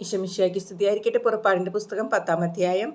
ഇഷമിഷയ്ക്ക് സ്തുതിയായിരിക്കട്ടെ. പുറപ്പാടിന്റെ പുസ്തകം പത്താം അധ്യായം.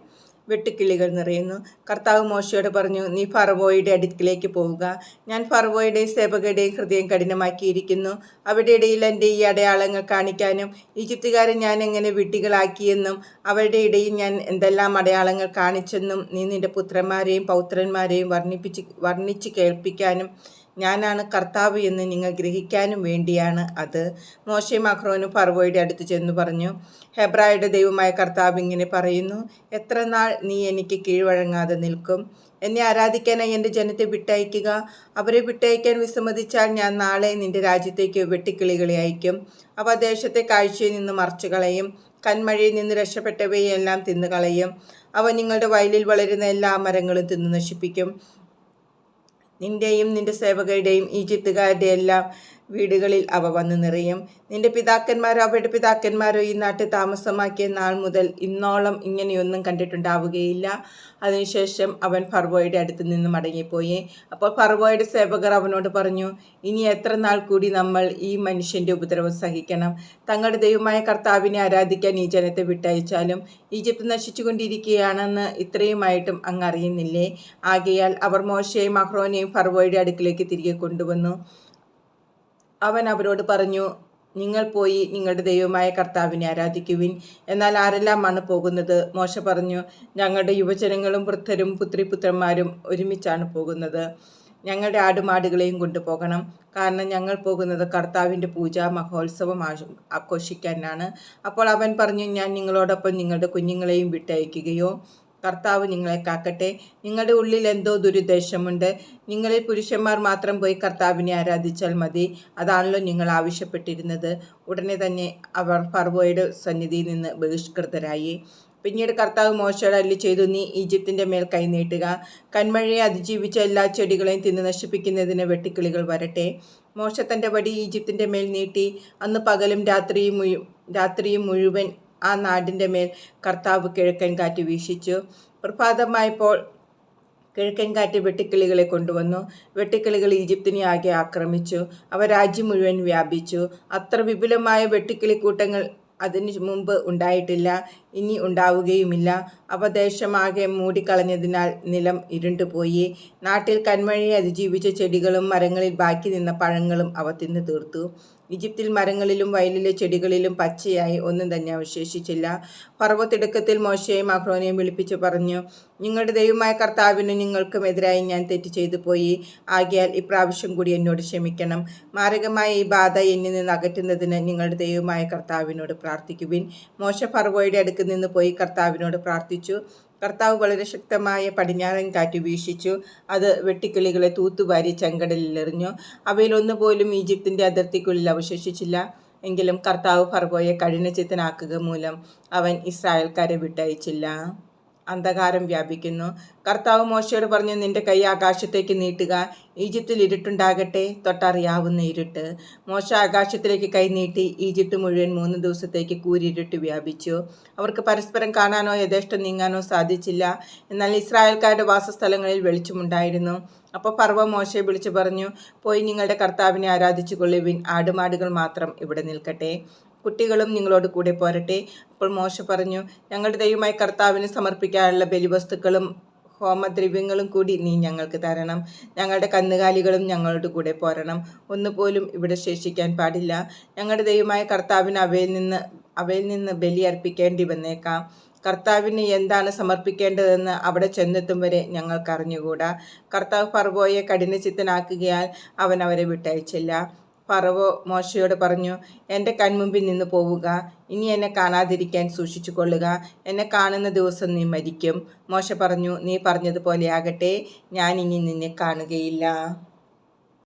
വെട്ടുക്കിളികൾ നിറയുന്നു. കർത്താവ് മോശയോട് പറഞ്ഞു നീ ഫറവോയുടെ അടുക്കിലേക്ക് പോവുക. ഞാൻ ഫറവോയുടെയും സേവകയുടെയും ഹൃദയം കഠിനമാക്കിയിരിക്കുന്നു. അവരുടെ ഇടയിൽ എന്റെ ഈ അടയാളങ്ങൾ കാണിക്കാനും ഈജിപ്തുകാരെ ഞാൻ എങ്ങനെ വിട്ടികളാക്കിയെന്നും അവരുടെ ഇടയിൽ ഞാൻ എന്തെല്ലാം അടയാളങ്ങൾ കാണിച്ചെന്നും നീ നിന്റെ പുത്രന്മാരെയും പൗത്രന്മാരെയും വർണിപ്പിച്ച് വർണിച്ച് കേൾപ്പിക്കാനും ഞാനാണ് കർത്താവ് എന്ന് നിങ്ങൾ ഗ്രഹിക്കാനും വേണ്ടിയാണ് അത്. മോശയും അഹ്റോനും ഫർവോയുടെ അടുത്ത് ചെന്ന് പറഞ്ഞു ഹെബ്രായുടെ ദൈവമായ കർത്താവ് ഇങ്ങനെ പറയുന്നു എത്ര നാൾ നീ എനിക്ക് കീഴ്വഴങ്ങാതെ നിൽക്കും? എന്നെ ആരാധിക്കാനായി എന്റെ ജനത്തെ വിട്ടയക്കുക? അവരെ വിട്ടയക്കാൻ വിസമ്മതിച്ചാൽ ഞാൻ നാളെ നിന്റെ രാജ്യത്തേക്ക് വെട്ടിക്കിളികളെ അയക്കും. അവ ദേശത്തെ കാഴ്ചയിൽ നിന്ന് മറച്ചു കളയും കന്മഴയിൽ നിന്ന് രക്ഷപ്പെട്ടവയെല്ലാം തിന്നുകളയും. അവ നിങ്ങളുടെ വയലിൽ വളരുന്ന എല്ലാ മരങ്ങളും തിന്നു നശിപ്പിക്കും. നിന്റെയും നിന്റെ സേവകരുടെയും ഈജിപ്തുകാരുടെ എല്ലാം വീടുകളിൽ അവ വന്നു നിറയും. നിന്റെ പിതാക്കന്മാരോ അവരുടെ പിതാക്കന്മാരോ ഈ നാട്ടിൽ താമസമാക്കിയ നാൾ മുതൽ ഇന്നോളം ഇങ്ങനെയൊന്നും കണ്ടിട്ടുണ്ടാവുകയില്ല. അതിനുശേഷം അവൻ ഫർവോയുടെ അടുത്ത് നിന്ന് മടങ്ങിപ്പോയി. അപ്പോൾ ഫർവോയുടെ സേവകർ അവനോട് പറഞ്ഞു ഇനി എത്ര നാൾ കൂടി നമ്മൾ ഈ മനുഷ്യന്റെ ഉപദ്രവം സഹിക്കണം? തങ്ങളുടെ ദൈവമായ കർത്താവിനെ ആരാധിക്കാൻ ഈ ജനത്തെ വിട്ടയച്ചാലും ഈജിപ്ത് നശിച്ചുകൊണ്ടിരിക്കുകയാണെന്ന് ഇത്രയുമായിട്ടും അങ്ങ് അറിയുന്നില്ലേ? ആകയാൽ അവർ മോശയും അഹ്റോനെയും ഫർവോയുടെ അടുക്കിലേക്ക് തിരികെ കൊണ്ടുവന്നു. അവൻ അവരോട് പറഞ്ഞു നിങ്ങൾ പോയി നിങ്ങളുടെ ദൈവമായ കർത്താവിനെ ആരാധിക്കുവിൻ. എന്നാൽ ആരെല്ലാമാണ് പോകുന്നത്? മോശ പറഞ്ഞു ഞങ്ങളുടെ യുവജനങ്ങളും വൃദ്ധരും പുത്രിപുത്രന്മാരും ഒരുമിച്ചാണ് പോകുന്നത്. ഞങ്ങളുടെ ആടുമാടുകളെയും കൊണ്ടുപോകണം. കാരണം ഞങ്ങൾ പോകുന്നത് കർത്താവിന്റെ പൂജ മഹോത്സവം ആഘോഷിക്കാനാണ്. അപ്പോൾ അവൻ പറഞ്ഞു ഞാൻ നിങ്ങളോടൊപ്പം നിങ്ങളുടെ കുഞ്ഞുങ്ങളെയും വിട്ടയക്കുകയോ കർത്താവ് നിങ്ങളെ കാക്കട്ടെ. നിങ്ങളുടെ ഉള്ളിൽ എന്തോ ദുരുദ്ദേശമുണ്ട്. നിങ്ങളിൽ പുരുഷന്മാർ മാത്രം പോയി കർത്താവിനെ ആരാധിച്ചാൽ മതി. അതാണല്ലോ നിങ്ങൾ ആവശ്യപ്പെട്ടിരുന്നത്. ഉടനെ തന്നെ അവർ ഫർവോയുടെ സന്നിധിയിൽ നിന്ന് ബഹിഷ്കൃതരായി. പിന്നീട് കർത്താവ് മോശയുടെ അല്ലി ചെയ്തു നീ ഈജിപ്തിന്റെ മേൽ കൈനീട്ടുക കന്മഴയെ അതിജീവിച്ച എല്ലാ ചെടികളെയും തിന്ന് നശിപ്പിക്കുന്നതിന് വെട്ടിക്കിളികൾ വരട്ടെ. മോശ തന്റെ വടി ഈജിപ്തിന്റെ മേൽ നീട്ടി. അന്ന് പകലും രാത്രിയും രാത്രിയും മുഴുവൻ ആ നാടിന്റെ മേൽ കർത്താവ് കിഴക്കൻ കാറ്റ് വീശിച്ചു. പ്രഭാതമായപ്പോൾ കിഴക്കൻ കാറ്റ് വെട്ടിക്കിളികളെ കൊണ്ടുവന്നു. വെട്ടിക്കിളികൾ ഈജിപ്തിനെ ആകെ ആക്രമിച്ചു. അവ രാജ്യം മുഴുവൻ വ്യാപിച്ചു. അത്ര വിപുലമായ വെട്ടിക്കിളിക്കൂട്ടങ്ങൾ അതിനു മുമ്പ് ഉണ്ടായിട്ടില്ല. ഇനി ഉണ്ടാവുകയുമില്ല. അപദേശമാകെ മൂടിക്കളഞ്ഞതിനാൽ നിലം ഇരുണ്ടുപോയി. നാട്ടിൽ കന്മഴയെ അതിജീവിച്ച ചെടികളും മരങ്ങളിൽ ബാക്കി നിന്ന പഴങ്ങളും അവ തിന്നു തീർത്തു. ഈജിപ്തിൽ മരങ്ങളിലും വയലിലെ ചെടികളിലും പച്ചയായി ഒന്നും തന്നെ അവശേഷിച്ചില്ല. പർവത്തിടുക്കത്തിൽ മോശയും അഹ്റോനെയും വിളിപ്പിച്ചു പറഞ്ഞു നിങ്ങളുടെ ദൈവമായ കർത്താവിന് നിങ്ങൾക്കും എതിരായി ഞാൻ തെറ്റ് ചെയ്തു പോയി. ആകിയാൽ ഇപ്രാവശ്യം കൂടി എന്നോട് ക്ഷമിക്കണം. മാരകമായ ഈ ബാധ എന്നിൽ നിന്ന് അകറ്റുന്നതിന് നിങ്ങളുടെ ദൈവമായ കർത്താവിനോട് പ്രാർത്ഥിക്കുവിൻ. മോശ ഫർവോയുടെ അടുക്ക് നിന്ന് പോയി കർത്താവിനോട് പ്രാർത്ഥിച്ചു. കർത്താവ് വളരെ ശക്തമായ പടിഞ്ഞാറൻ കാറ്റ് വീശിച്ചു. അത് വെട്ടിക്കിളികളെ തൂത്തുവാരി ചെങ്കടലിലെറിഞ്ഞു അവയിലൊന്നുപോലും ഈജിപ്തിന്റെ അതിർത്തിക്കുള്ളിൽ അവശേഷിച്ചില്ല. എങ്കിലും കർത്താവ് ഫർബോയെ കഠിനചിത്തനാക്കുക മൂലം അവൻ ഇസ്രായേൽക്കാരെ വിട്ടയച്ചില്ല. അന്ധകാരം വ്യാപിക്കുന്നു. കർത്താവ് മോശയോട് പറഞ്ഞു നിന്റെ കൈ ആകാശത്തേക്ക് നീട്ടുക ഈജിപ്തിൽ ഇരുട്ടുണ്ടാകട്ടെ തൊട്ടറിയാവുന്ന ഇരുട്ട്. മോശ ആകാശത്തിലേക്ക് കൈ നീട്ടി ഈജിപ്ത് മുഴുവൻ മൂന്ന് ദിവസത്തേക്ക് കൂരിരുട്ട് വ്യാപിച്ചു. അവർക്ക് പരസ്പരം കാണാനോ യഥേഷ്ടം നീങ്ങാനോ സാധിച്ചില്ല. എന്നാൽ ഇസ്രായേൽക്കാരുടെ വാസസ്ഥലങ്ങളിൽ വെളിച്ചമുണ്ടായിരുന്നു അപ്പോൾ പർവ മോശയെ വിളിച്ചു പറഞ്ഞു പോയി നിങ്ങളുടെ കർത്താവിനെ ആരാധിച്ചു കൊള്ളുവിൻ ആടുമാടുകൾ മാത്രം ഇവിടെ നിൽക്കട്ടെ. കുട്ടികളും നിങ്ങളോട് കൂടെ പോരട്ടെ. അപ്പോൾ മോശ പറഞ്ഞു ഞങ്ങളുടെ ദൈവമായ കർത്താവിന് സമർപ്പിക്കാനുള്ള ബലിവസ്തുക്കളും ഹോമദ്രവ്യങ്ങളും കൂടി നീ ഞങ്ങൾക്ക് തരണം. ഞങ്ങളുടെ കന്നുകാലികളും ഞങ്ങളുടെ കൂടെ പോരണം. ഒന്നുപോലും ഇവിടെ ശേഷിക്കാൻ പാടില്ല. ഞങ്ങളുടെ ദൈവമായ കർത്താവിന് അവയിൽ നിന്ന് അവയിൽ നിന്ന് ബലി അർപ്പിക്കേണ്ടി വന്നേക്കാം. കർത്താവിന് എന്താണ് സമർപ്പിക്കേണ്ടതെന്ന് അവിടെ ചെന്നെത്തും വരെ ഞങ്ങൾക്ക് അറിഞ്ഞുകൂടാ. കർത്താവ് ഫർവോയെ കഠിനചിത്തനാക്കുകയാൽ അവൻ അവരെ വിട്ടയച്ചില്ല. ഫറവോ മോശയോട് പറഞ്ഞു എന്റെ കൺമുമ്പിൽ നിന്ന് പോവുക. ഇനി എന്നെ കാണാതിരിക്കാൻ സൂക്ഷിച്ചു കൊള്ളുക എന്നെ കാണുന്ന ദിവസം നീ മരിക്കും. മോശ പറഞ്ഞു നീ പറഞ്ഞതുപോലെ ആകട്ടെ. ഞാൻ ഇനി നിന്നെ കാണുകയില്ല.